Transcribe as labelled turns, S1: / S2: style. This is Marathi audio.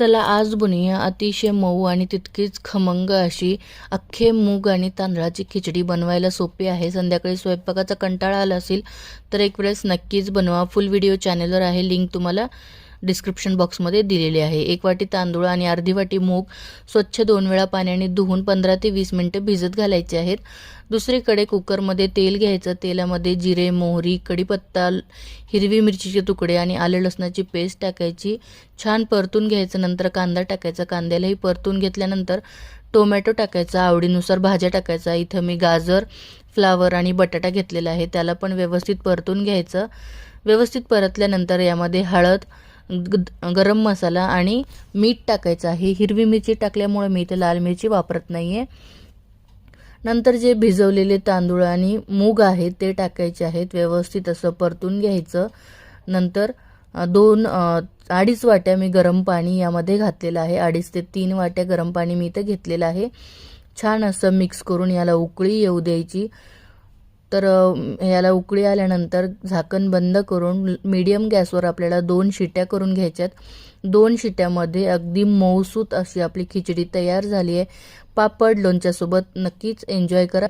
S1: चला आज बुनिया अतिशय मऊ आणि तितकीच खमंग अशी अख्खे मूग आणि तांदळाची खिचडी बनवायला सोपी आहे. संध्याकाळी स्वयंपाकाचा कंटाळा आला असेल तर एक वेळेस नक्कीच बनवा. फुल व्हिडिओ चॅनलवर आहे. लिंक तुम्हाला डिस्क्रिप्शन बॉक्समध्ये दिलेली आहे. एक वाटी तांदूळ आणि अर्धी वाटी मूग स्वच्छ दोन वेळा पाण्याने धुवून पंधरा ते वीस मिनटं भिजत घालायचे आहेत. दुसरीकडे कुकरमध्ये तेल घ्यायचं. तेलामध्ये जिरे मोहरी कढीपत्ता हिरवी मिरचीचे तुकडे आणि आलं लसणाची पेस्ट टाकायची. छान परतून घ्यायचं. नंतर कांदा टाकायचा. कांद्यालाही परतून घेतल्यानंतर टोमॅटो टाकायचा. आवडीनुसार भाज्या टाकायचा. इथं मी गाजर फ्लावर आणि बटाटा घेतलेला आहे. त्याला पण व्यवस्थित परतून घ्यायचं. व्यवस्थित परतल्यानंतर यामध्ये हळद गरम मसाला आणि मीठ टाकायचं आहे. हिरवी मिरची टाकल्यामुळे मी इथे लाल मिरची वापरत नाही आहे नंतर जे भिजवलेले तांदूळ आणि मूग आहेत ते टाकायचे आहेत. व्यवस्थित असं परतून घ्यायचं. नंतर दोन अडीच वाट्या मी गरम पाणी यामध्ये घातलेलं आहे. अडीच ते तीन वाट्या गरम पाणी मी इथं घेतलेलं आहे. छान असं मिक्स करून याला उकळी येऊ द्यायची. तर याला उकळी आल्यानंतर झाकण बंद करून मीडियम गॅसवर आपल्याला दोन शिट्या करून घ्यायच्यात. दोन शिट्यामध्ये अगदी मऊसूत अशी आपली खिचडी तयार झाली आहे पापड लोणच्यासोबत नक्कीच एन्जॉय करा.